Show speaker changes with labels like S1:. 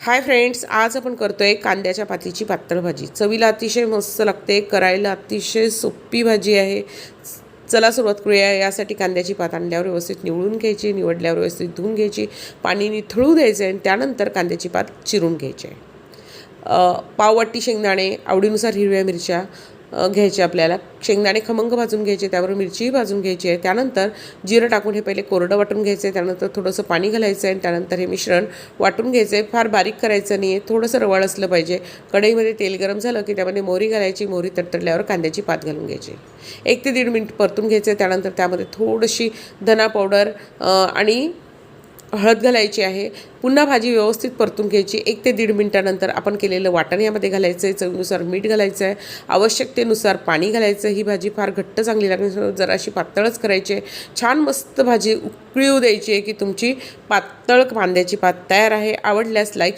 S1: Hi friends आज आपण करतो आहे कांद्याच्या पातीची पातळ भाजी. चवीला अतिशय मस्त लागते करायला अतिशय सोपी भाजी आहे. चला सुरुवात करूया. यासाठी कांद्याची पात आणल्यावर व्यवस्थित निवडून घ्यायची निवडल्यावर व्यवस्थित धुवून घ्यायची पाणी निथळू द्यायचं आणि त्यानंतर कांद्याची पात चिरून घ्यायची आहे. पाववाटी शेंगदाणे आवडीनुसार हिरव्या मिरच्या घ्यायचे आपल्याला. शेंगदाणे खमंग भाजून घ्यायचे त्यावर मिरचीही भाजून घ्यायची आहे. त्यानंतर जिरं टाकून हे पहिले कोरडं वाटून घ्यायचं आहे. त्यानंतर थोडंसं पाणी घालायचं आहे आणि त्यानंतर हे मिश्रण वाटून घ्यायचं आहे. फार बारीक करायचं नाही आहे. थोडंसं रवाळ असलं पाहिजे. कढईमध्ये तेल गरम झालं की त्यामध्ये मोहरी घालायची. मोहरी तडतडल्यावर कांद्याची पात घालून घ्यायची एक ते दीड मिनिट परतून घ्यायचं आहे. त्यानंतर त्यामध्ये थोडीशी धना पावडर आणि हळद घालायची आहे. पुन्हा भाजी व्यवस्थित परतून घ्यायची. एक ते दीड मिनटानंतर आपण केलेलं वाटण यामध्ये घालायचं आहे चवीनुसार मीठ घालायचं आहे आवश्यकतेनुसार पाणी घालायचं ही भाजी फार घट्ट चांगली लागते जराशी पातळच करायची आहे. छान मस्त भाजी उकळीव द्यायची आहे की तुमची पातळ कांद्याची पात तयार आहे. आवडल्यास लाईक